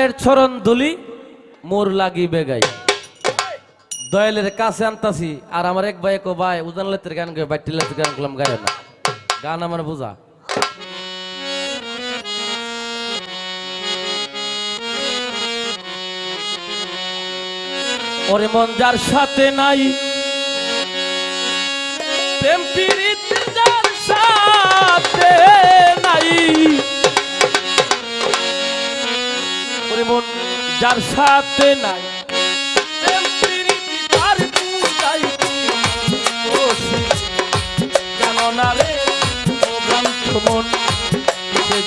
দয়ালের চরণ দুলি মোর লাগি বেগাই। দয়ালের কাছে আনতাছি, আর আমার এক ভাই কো ভাই, উজান লেতের গান গায় বাইটি লেতের গান করলাম গায় না। গান আমার বুঝা। ওরে মন যার সাথে নাই, প্রেম পীড়িত যার সাথে ভ্রান্ত সাথে নাই।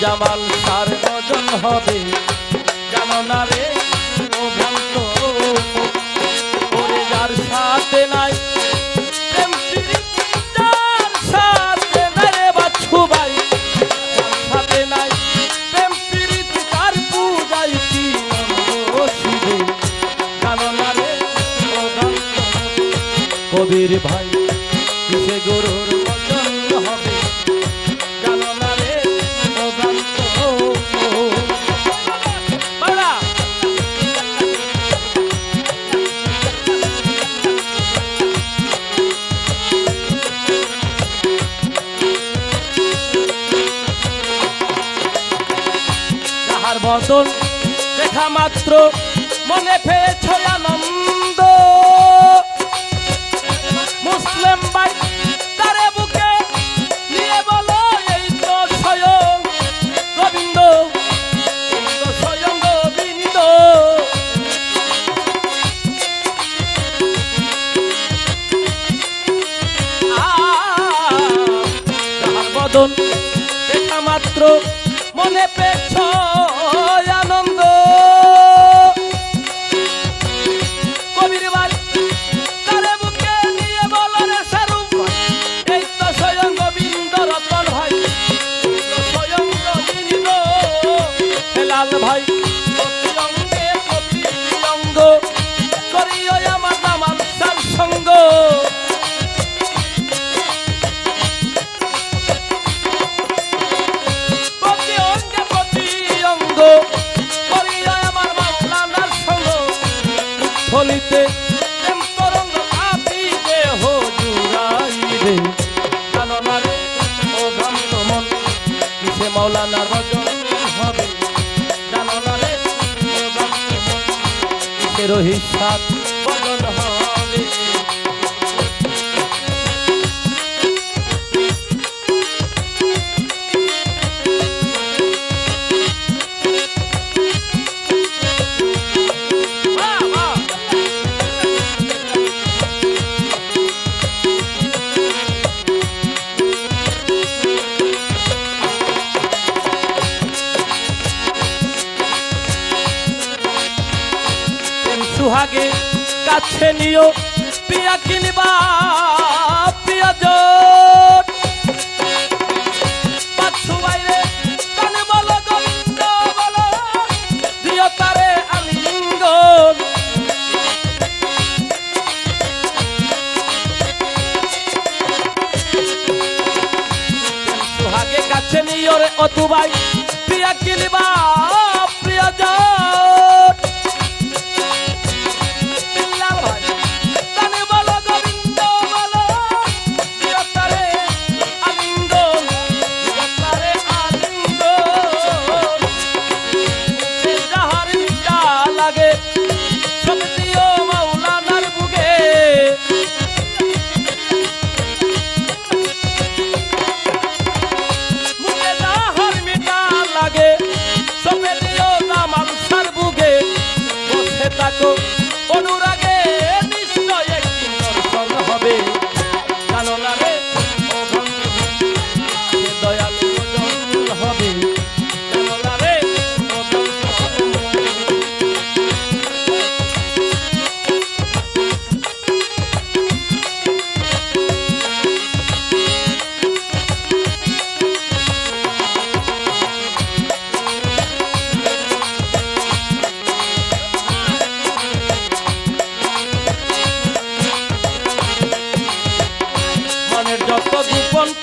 জামাল সার নজন হবে। কেন না রে কবির ভাই কিসে গরুর হবে? দেখা মাত্র মনে পেয়েছ আনন্দ মুসলিম ভাই, তারে বুকে নিয়ে বলো এই তো স্বয়ং গোবিন্দ স্বয়ং গোবিন্দ। বদন দেখা মাত্র মনে পেছ ফলিতে প্রেম তরঙ্গ কাঁপিবে হজুরাইবে জানো না রে ও ভ্রান্ত সুহাগে কাছে নিও পিয়া কিনবা পিয়া জোট। পাচ্ছু বাইরে, কানে বলো গোবিন্দ বলো দিও তারে আলিঙ্গন সুহাগে কাছে নিও রে অতুবাই, প্রিয়া কিনবা।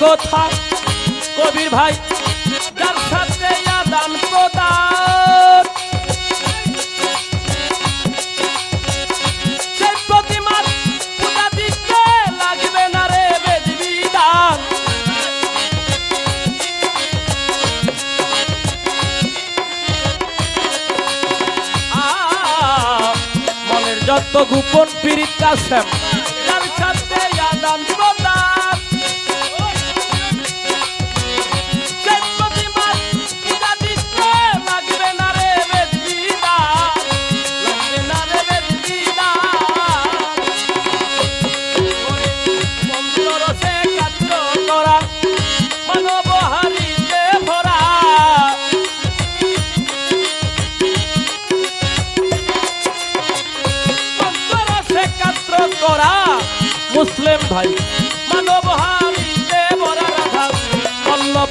কথা, কবির ভাই, যার সাথে আদান প্রদান। সেই প্রতিমার পূজা দিতে লাগবে না রে বেদবিদান। মনের যত গোপন পীড়িত কাশেম যার সাথে আদান মুসলিম ভাই। মানব হারিতে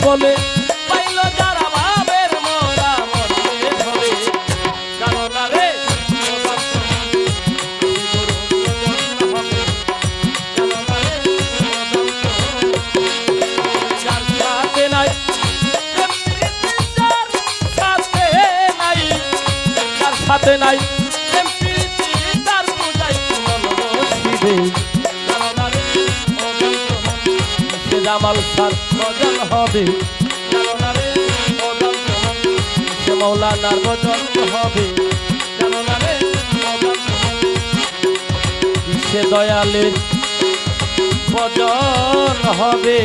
বলে পাইল যারা সে জামাল সার ভজন হবে মৌলানার ভজন হবে। সে দয়ালের ভজন হবে।